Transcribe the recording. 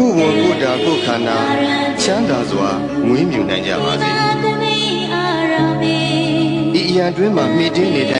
ကိုယ်ဝန်ကိုယ်တာကိုယ်ခန္ဓာချမ်းသာစွာမွေးမြူနိုင်ကြပါစေဤအရာတွင်မှမိတင်းနေတဲ့